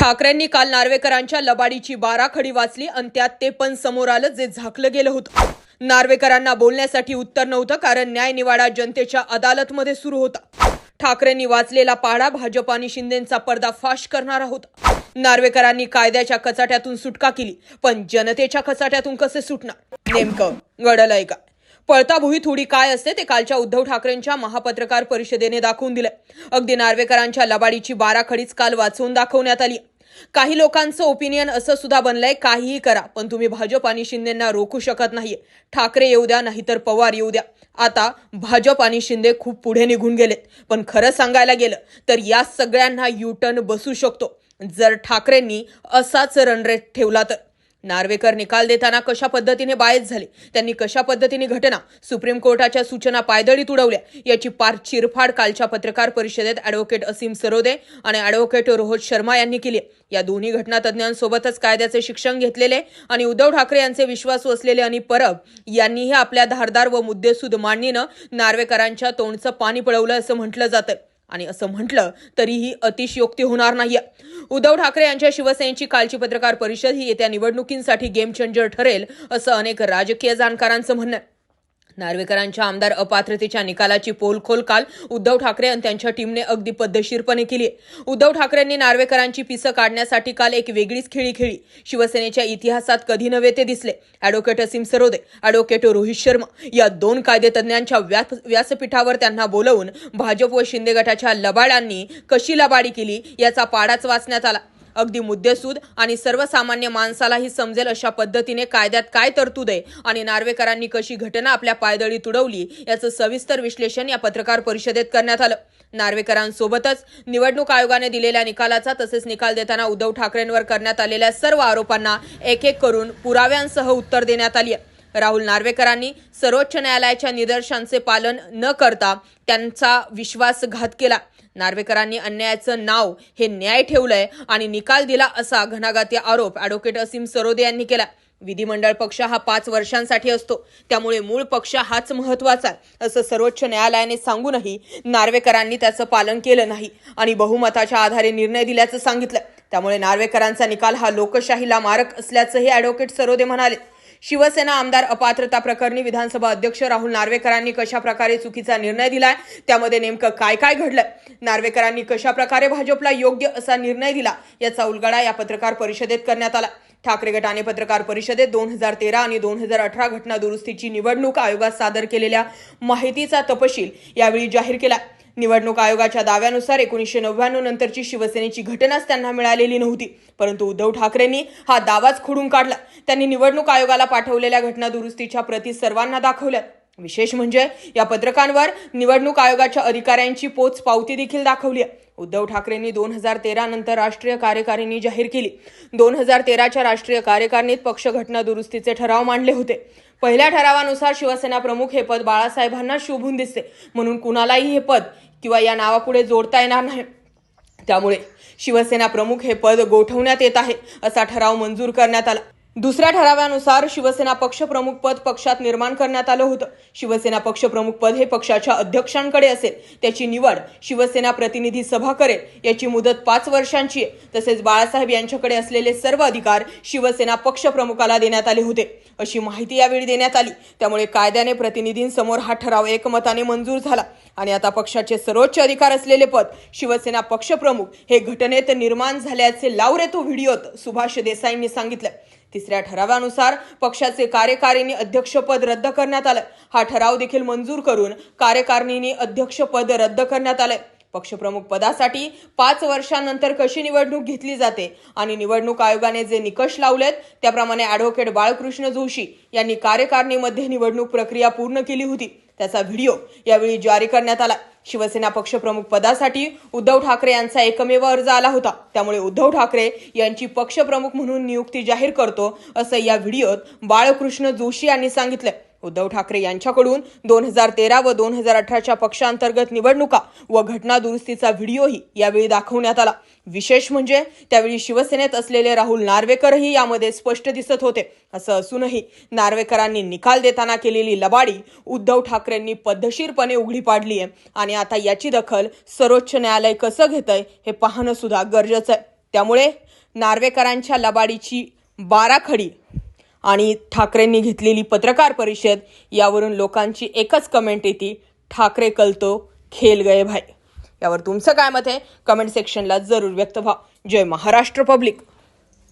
ठाकरेंनी काल नार्वेकरांच्या लबाडीची बाराखडी वाचली आणि त्यात ते पण समोर आलं जे झाकलं गेलं होतं. नार्वेकरांना बोलण्यासाठी उत्तर नव्हतं कारण न्यायनिवाडा जनतेच्या अदालतमध्ये सुरू होता. ठाकरेंनी वाचलेला पाढा भाजप आणि शिंदेचा पर्दाफाश करणारा होता. नार्वेकरांनी कायद्याच्या कचाट्यातून सुटका केली पण जनतेच्या कचाट्यातून कसे सुटणार? नेमकं घडलंय का? पळताभुई थोडी काय असते ते कालच्या उद्धव ठाकरेंच्या महापत्रकार परिषदेने दाखवून दिलंय. अगदी नार्वेकरांच्या लबाडीची बाराखडीच काल वाचवून दाखवण्यात आली काही लोकांचं ओपिनियन असं सुद्धा बनलंय काहीही करा पण तुम्ही भाजप आणि शिंदेना रोखू शकत नाहीये. ठाकरे येऊ द्या नाहीतर पवार येऊ द्या. आता भाजप आणि शिंदे खूप पुढे निघून गेलेत. पण खरं सांगायला गेलं तर या सगळ्यांना युटर्न बसू शकतो. जर ठाकरेंनी असाच रनरेट ठेवला तर. नार्वेकर निकाल देताना कशा पद्धतीने बायच झाले? त्यांनी कशा पद्धतीने घटना? सुप्रीम कोर्टाच्या सूचना पायदळीत उडवल्या याची पार चिरफाड कालच्या पत्रकार परिषदेत अॅडव्होकेट असीम सरोदे आणि अॅडव्होकेट रोहित शर्मा यांनी केली या दोन्ही घटना तज्ज्ञांसोबतच कायद्याचे शिक्षण घेतलेले आणि उद्धव ठाकरे यांचे विश्वासू असलेले आणि परब यांनीही आपल्या धारदार व मुद्देसूद मांडणीनं नार्वेकरांच्या तोंडचं पाणी पळवलं असं म्हटलं जातं आणि असं म्हटलं तरीही अतिशयोक्ती होणार नाहीये. उद्धव ठाकरे यांच्या शिवसेनेची कालची पत्रकार परिषद ही येत्या निवडणुकींसाठी गेम चेंजर ठरेल असं अनेक राजकीय जाणकारांचं म्हणणं आहे. नार्वेकरांच्या आमदार अपात्रतेच्या निकालाची पोलखोल काल उद्धव ठाकरे आणि त्यांच्या टीमने अगदी पद्धतशीरपणे केली उद्धव ठाकरेंनी नार्वेकरांची पिसं काढण्यासाठी काल एक वेगळीच खेळी खेळली. शिवसेनेच्या इतिहासात कधी नव्हे ते दिसले. अॅडव्होकेट असीम सरोदे अॅडव्होकेट रोहित शर्मा या दोन कायदेतज्ञांच्या व्यास व्यासपीठावर त्यांना बोलवून भाजप व शिंदे गटाच्या लबाडांनी कशी लबाडी केली याचा पाडाच वाचण्यात आला. अगदी मुद्देसूद आणि सर्वसामान्य माणसालाही समजेल अशा पद्धतीने कायद्यात काय तरतूद आहे आणि नार्वेकरांनी कशी घटना आपल्या पायदळी तुडवली याचं सविस्तर विश्लेषण या पत्रकार परिषदेत करण्यात आलं. नार्वेकरांसोबतच निवडणूक आयोगाने दिलेल्या निकालाचा तसेच निकाल देताना उद्धव ठाकरेंवर करण्यात आलेल्या सर्व आरोपांना एक एक करून पुराव्यांसह उत्तर देण्यात आली आहे. राहुल नार्वेकरांनी सर्वोच्च न्यायालयाच्या निदर्शांचे पालन न करता त्यांचा विश्वासघात केला. नार्वेकरांनी अन्यायाचं नाव हे न्याय ठेवलंय आणि निकाल दिला असा घणाघाती आरोप ॲडव्होकेट असीम सरोदे यांनी केला. विधिमंडळ पक्ष हा पाच वर्षांसाठी असतो. त्यामुळे मूळ पक्ष हाच महत्त्वाचा आहे असं सर्वोच्च न्यायालयाने सांगूनही नार्वेकरांनी त्याचं पालन केलं नाही आणि बहुमताच्या आधारे निर्णय दिल्याचं सांगितलं. त्यामुळे नार्वेकरांचा निकाल हा लोकशाहीला मारक असल्याचंही ॲडव्होकेट सरोदे म्हणाले. शिवसेना आमदार अपात्रता प्रकरणी विधानसभा अध्यक्ष राहुल नार्वेकरांनी कशा प्रकारे चुकीचा निर्णय दिलाय? त्यामध्ये नेमकं काय काय घडलंय? नार्वेकरांनी कशा प्रकारे भाजपला योग्य असा निर्णय दिला याचा उलगडा या पत्रकार परिषदेत करण्यात आला. ठाकरे गटाने पत्रकार परिषदेत दोन हजार तेरा आणि दोन हजार अठरा घटना दुरुस्तीची निवडणूक आयोगात सादर केलेल्या माहितीचा तपशील यावेळी जाहीर केला. निवडणूक आयोगाच्या दाव्यानुसार एकोणीसशे नव्याण्णव नंतरची शिवसेनेची घटनाच त्यांना मिळालेली नव्हती. परंतु उद्धव ठाकरेंनी हा दावाच खोडून काढला. त्यांनी निवडणूक आयोगाला पाठवलेल्या घटना दुरुस्तीच्या प्रती सर्वांना दाखवल्या. विशेष म्हणजे या पत्रकांवर निवडणूक आयोगाच्या अधिकाऱ्यांची पोच पावती देखील दाखवली आहे. उद्धव ठाकरेंनी दोन हजार तेरा नंतर राष्ट्रीय कार्यकारिणी जाहीर केली. दोन हजार तेराच्या राष्ट्रीय कार्यकारिणीत पक्ष घटना दुरुस्तीचे ठराव मांडले होते. पहिल्या ठरावानुसार शिवसेना प्रमुख हे पद बाळासाहेबांना शोभून दिसते. म्हणून कुणालाही हे पद किंवा या नावापुढे जोडता येणार नाही. त्यामुळे शिवसेना प्रमुख हे पद गोठवण्यात येत आहे असा ठराव मंजूर करण्यात आला. दुसऱ्या ठरावानुसार शिवसेना पक्षप्रमुख पद पक्षात निर्माण करण्यात आलं होतं. शिवसेना पक्षप्रमुख पद हे पक्षाच्या अध्यक्षांकडे असेल. त्याची निवड शिवसेना प्रतिनिधी सभा करेल. याची मुदत पाच वर्षांची आहे. तसेच बाळासाहेब यांच्याकडे असलेले सर्व अधिकार शिवसेना पक्षप्रमुखाला देण्यात आले होते. अशी माहिती यावेळी देण्यात आली. त्यामुळे कायद्याने प्रतिनिधींसमोर हा ठराव एकमताने मंजूर झाला. आणि आता पक्षाचे सर्वोच्च अधिकार असलेले पद शिवसेना पक्षप्रमुख हे घटनेत निर्माण झाल्याचे लावरे तो व्हिडिओत सुभाष देसाईंनी सांगितलं तिसऱ्या ठरावानुसार पक्षाचे कार्यकारिणी अध्यक्षपद रद्द करण्यात आलं. हा ठराव देखील मंजूर करून कार्यकारिणीने अध्यक्षपद रद्द करण्यात आलं पक्षप्रमुख पदासाठी पाच वर्षांनंतर कशी निवडणूक घेतली जाते आणि निवडणूक आयोगाने जे निकष लावलेत त्याप्रमाणे ॲडव्होकेट बाळकृष्ण जोशी यांनी कार्यकारिणीमध्ये निवडणूक प्रक्रिया पूर्ण केली होती. त्याचा व्हिडिओ यावेळी जारी करण्यात आला. शिवसेना पक्षप्रमुख पदासाठी उद्धव ठाकरे यांचा एकमेव अर्ज आला होता. त्यामुळे उद्धव ठाकरे यांची पक्षप्रमुख म्हणून नियुक्ती जाहीर करतो असं या व्हिडिओत बाळकृष्ण जोशी यांनी सांगितलं उद्धव ठाकरे यांच्याकडून दोन हजार तेरा व दोन हजार अठराच्या पक्षांतर्गत निवडणुका व घटना दुरुस्तीचा व्हिडिओही यावेळी दाखवण्यात आला. विशेष म्हणजे त्यावेळी शिवसेनेत असलेले राहुल नार्वेकरही यामध्ये स्पष्ट दिसत होते. असं असूनही नार्वेकरांनी निकाल देताना केलेली लबाडी उद्धव ठाकरेंनी पद्धतशीरपणे उघडी पाडली आहे आणि आता याची दखल सर्वोच्च न्यायालय कसं घेतंय हे पाहणं सुद्धा गरजेचं आहे. त्यामुळे नार्वेकरांच्या लबाडीची बाराखडी आणि ठाकरेंनी घेतलेली पत्रकार परिषद यावरून लोकांची एकच कमेंट येते ठाकरे कलतो खेल गए भाई. यावर तुमचं काय मत आहे? कमेंट सेक्शनला जरूर व्यक्त व्हा. जय महाराष्ट्र पब्लिक